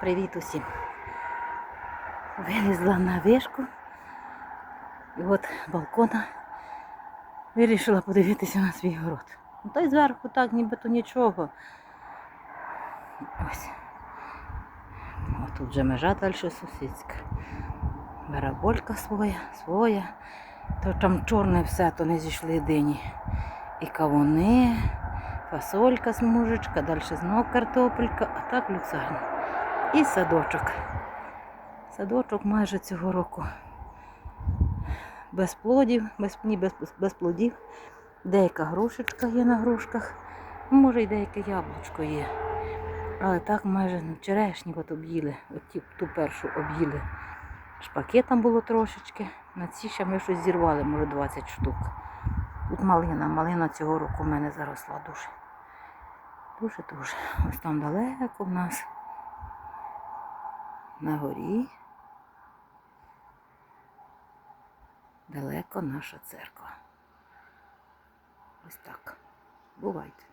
Привіт усім. Вилізла на вишку. І от балкона вирішила подивитися на свій город. Ну, та й зверху так, нібито нічого. Ось. А тут вже межа далі сусідська. Бараболька своя, своя. То там чорне все, то не зійшли дині. І кавуни, фасолька смужечка, далі знов картопелька, а так люксарно. І садочок. Садочок майже цього року. Без плодів, без, ні, без, без плодів. Деяка грушечка є на грушках. Може й деяке яблучко є. Але так майже черешні от об'їли, от ті, ту першу об'їли. Шпаки там було трошечки. На ці ще ми щось зірвали, може 20 штук. Тут малина, малина цього року в мене заросла дуже. Дуже-дуже. Ось там далеко в нас. На горі. Далеко наша церква. Ось так. Бувайте.